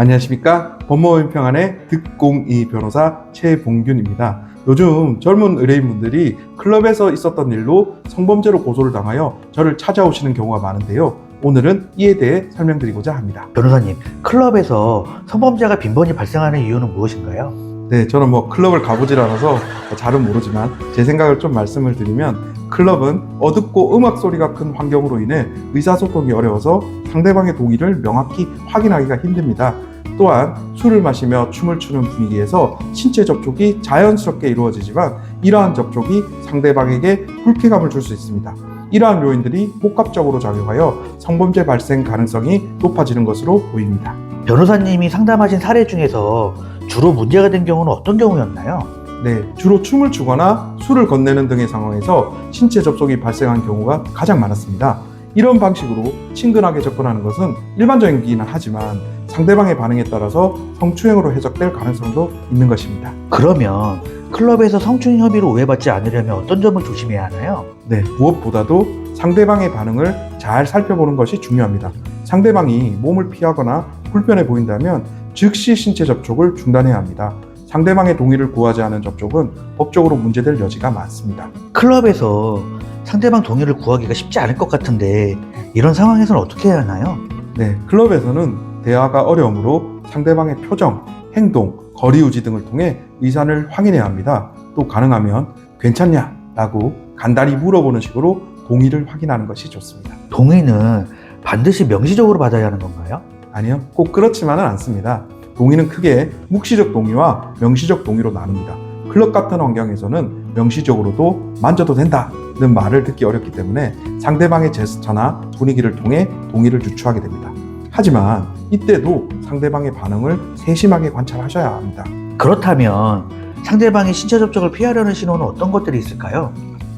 안녕하십니까 법무법인 평안의 득공이 변호사 최봉균입니다. 요즘 젊은 의뢰인분들이 클럽에서 있었던 일로 성범죄로 고소를 당하여 저를 찾아오시는 경우가 많은데요. 오늘은 이에 대해 설명드리고자 합니다. 변호사님, 클럽에서 성범죄가 빈번히 발생하는 이유는 무엇인가요? 네, 저는 뭐 클럽을 가보질 않아서 잘은 모르지만 제 생각을 좀 말씀을 드리면 클럽은 어둡고 음악 소리가 큰 환경으로 인해 의사소통이 어려워서 상대방의 동의를 명확히 확인하기가 힘듭니다. 또한 술을 마시며 춤을 추는 분위기에서 신체 접촉이 자연스럽게 이루어지지만 이러한 접촉이 상대방에게 불쾌감을 줄 수 있습니다. 이러한 요인들이 복합적으로 작용하여 성범죄 발생 가능성이 높아지는 것으로 보입니다. 변호사님이 상담하신 사례 중에서 주로 문제가 된 경우는 어떤 경우였나요? 네, 주로 춤을 추거나 술을 건네는 등의 상황에서 신체 접촉이 발생한 경우가 가장 많았습니다. 이런 방식으로 친근하게 접근하는 것은 일반적이기는 하지만 상대방의 반응에 따라서 성추행으로 해석될 가능성도 있는 것입니다. 그러면 클럽에서 성추행 혐의로 오해받지 않으려면 어떤 점을 조심해야 하나요? 네, 무엇보다도 상대방의 반응을 잘 살펴보는 것이 중요합니다. 상대방이 몸을 피하거나 불편해 보인다면 즉시 신체 접촉을 중단해야 합니다. 상대방의 동의를 구하지 않은 접촉은 법적으로 문제될 여지가 많습니다. 클럽에서 상대방 동의를 구하기가 쉽지 않을 것 같은데 이런 상황에서는 어떻게 해야 하나요? 네, 클럽에서는 대화가 어려우므로 상대방의 표정, 행동, 거리 유지 등을 통해 의사를 확인해야 합니다. 또 가능하면 괜찮냐? 라고 간단히 물어보는 식으로 동의를 확인하는 것이 좋습니다. 동의는 반드시 명시적으로 받아야 하는 건가요? 아니요, 꼭 그렇지만은 않습니다. 동의는 크게 묵시적 동의와 명시적 동의로 나눕니다. 클럽 같은 환경에서는 명시적으로도 만져도 된다는 말을 듣기 어렵기 때문에 상대방의 제스처나 분위기를 통해 동의를 유추하게 됩니다. 하지만 이때도 상대방의 반응을 세심하게 관찰하셔야 합니다. 그렇다면 상대방이 신체 접촉을 피하려는 신호는 어떤 것들이 있을까요?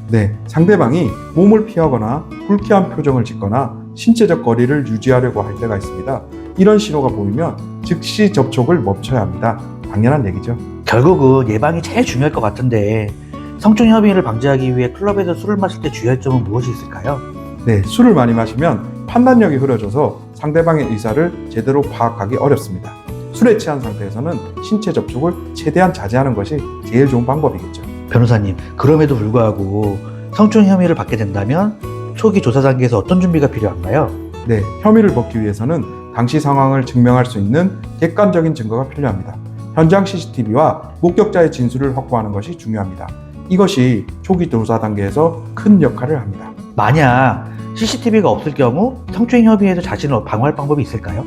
네, 상대방이 몸을 피하거나 불쾌한 표정을 짓거나 신체적 거리를 유지하려고 할 때가 있습니다. 이런 신호가 보이면 즉시 접촉을 멈춰야 합니다. 당연한 얘기죠. 결국은 예방이 제일 중요할 것 같은데 성추행 혐의를 방지하기 위해 클럽에서 술을 마실 때 주의할 점은 무엇이 있을까요? 네, 술을 많이 마시면 판단력이 흐려져서 상대방의 의사를 제대로 파악하기 어렵습니다. 술에 취한 상태에서는 신체 접촉을 최대한 자제하는 것이 제일 좋은 방법이겠죠. 변호사님, 그럼에도 불구하고 성추행 혐의를 받게 된다면 초기 조사 단계에서 어떤 준비가 필요한가요? 네, 혐의를 벗기 위해서는 당시 상황을 증명할 수 있는 객관적인 증거가 필요합니다. 현장 CCTV와 목격자의 진술을 확보하는 것이 중요합니다. 이것이 초기 조사 단계에서 큰 역할을 합니다. 만약 CCTV가 없을 경우 성추행 혐의에서 자신을 방어할 방법이 있을까요?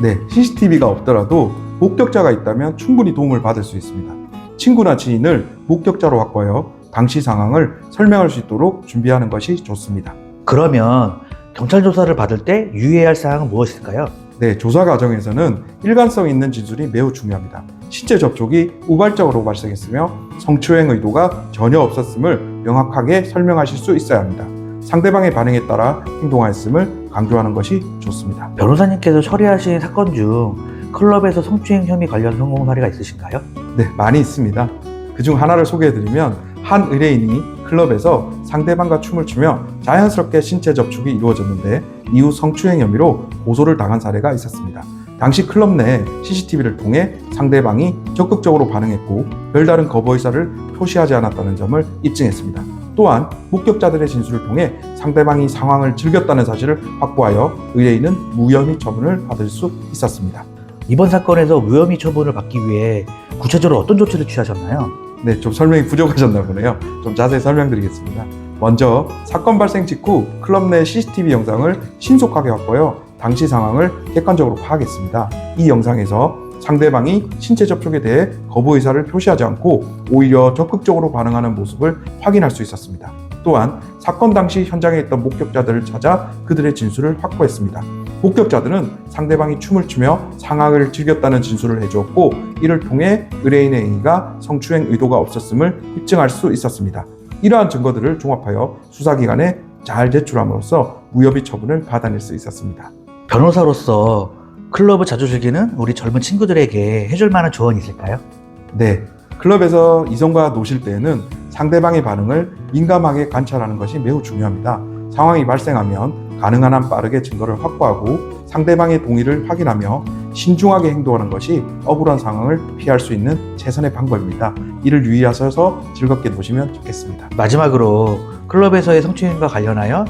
네, CCTV가 없더라도 목격자가 있다면 충분히 도움을 받을 수 있습니다. 친구나 지인을 목격자로 확보하여 당시 상황을 설명할 수 있도록 준비하는 것이 좋습니다. 그러면 경찰 조사를 받을 때 유의해야 할 사항은 무엇일까요? 네, 조사 과정에서는 일관성 있는 진술이 매우 중요합니다. 신체 접촉이 우발적으로 발생했으며 성추행 의도가 전혀 없었음을 명확하게 설명하실 수 있어야 합니다. 상대방의 반응에 따라 행동하였음을 강조하는 것이 좋습니다. 변호사님께서 처리하신 사건 중 클럽에서 성추행 혐의 관련 성공 사례가 있으신가요? 네, 많이 있습니다. 그중 하나를 소개해드리면 한 의뢰인이 클럽에서 상대방과 춤을 추며 자연스럽게 신체 접촉이 이루어졌는데 이후 성추행 혐의로 고소를 당한 사례가 있었습니다. 당시 클럽 내 CCTV를 통해 상대방이 적극적으로 반응했고 별다른 거부 의사를 표시하지 않았다는 점을 입증했습니다. 또한 목격자들의 진술을 통해 상대방이 상황을 즐겼다는 사실을 확보하여 의뢰인은 무혐의 처분을 받을 수 있었습니다. 이번 사건에서 무혐의 처분을 받기 위해 구체적으로 어떤 조치를 취하셨나요? 네, 좀 설명이 부족하셨나 보네요. 좀 자세히 설명드리겠습니다. 먼저 사건 발생 직후 클럽 내 CCTV 영상을 신속하게 확보하여 당시 상황을 객관적으로 파악했습니다. 이 영상에서 상대방이 신체 접촉에 대해 거부 의사를 표시하지 않고 오히려 적극적으로 반응하는 모습을 확인할 수 있었습니다. 또한 사건 당시 현장에 있던 목격자들을 찾아 그들의 진술을 확보했습니다. 목격자들은 상대방이 춤을 추며 상황을 즐겼다는 진술을 해주었고 이를 통해 의뢰인의 행위가 성추행 의도가 없었음을 입증할 수 있었습니다. 이러한 증거들을 종합하여 수사기관에 잘 제출함으로써 무혐의 처분을 받아낼 수 있었습니다. 변호사로서 클럽을 자주 즐기는 우리 젊은 친구들에게 해줄 만한 조언이 있을까요? 네, 클럽에서 이성과 노실 때에는 상대방의 반응을 민감하게 관찰하는 것이 매우 중요합니다. 상황이 발생하면 가능한 한 빠르게 증거를 확보하고 상대방의 동의를 확인하며 신중하게 행동하는 것이 억울한 상황을 피할 수 있는 최선의 방법입니다. 이를 유의하셔서 즐겁게 노시면 좋겠습니다. 마지막으로 클럽에서의 성추행과 관련하여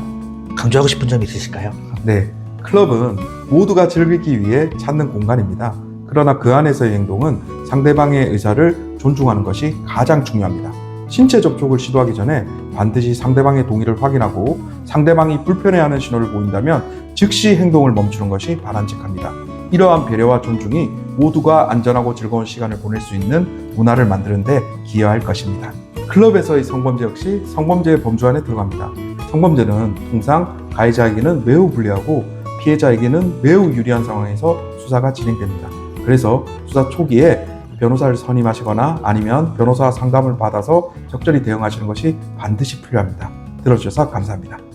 강조하고 싶은 점 있으실까요? 네, 클럽은 모두가 즐기기 위해 찾는 공간입니다. 그러나 그 안에서의 행동은 상대방의 의사를 존중하는 것이 가장 중요합니다. 신체 접촉을 시도하기 전에 반드시 상대방의 동의를 확인하고 상대방이 불편해하는 신호를 보인다면 즉시 행동을 멈추는 것이 바람직합니다. 이러한 배려와 존중이 모두가 안전하고 즐거운 시간을 보낼 수 있는 문화를 만드는데 기여할 것입니다. 클럽에서의 성범죄 역시 성범죄의 범주 안에 들어갑니다. 성범죄는 통상 가해자에게는 매우 불리하고 피해자에게는 매우 유리한 상황에서 수사가 진행됩니다. 그래서 수사 초기에 변호사를 선임하시거나 아니면 변호사 상담을 받아서 적절히 대응하시는 것이 반드시 필요합니다. 들어주셔서 감사합니다.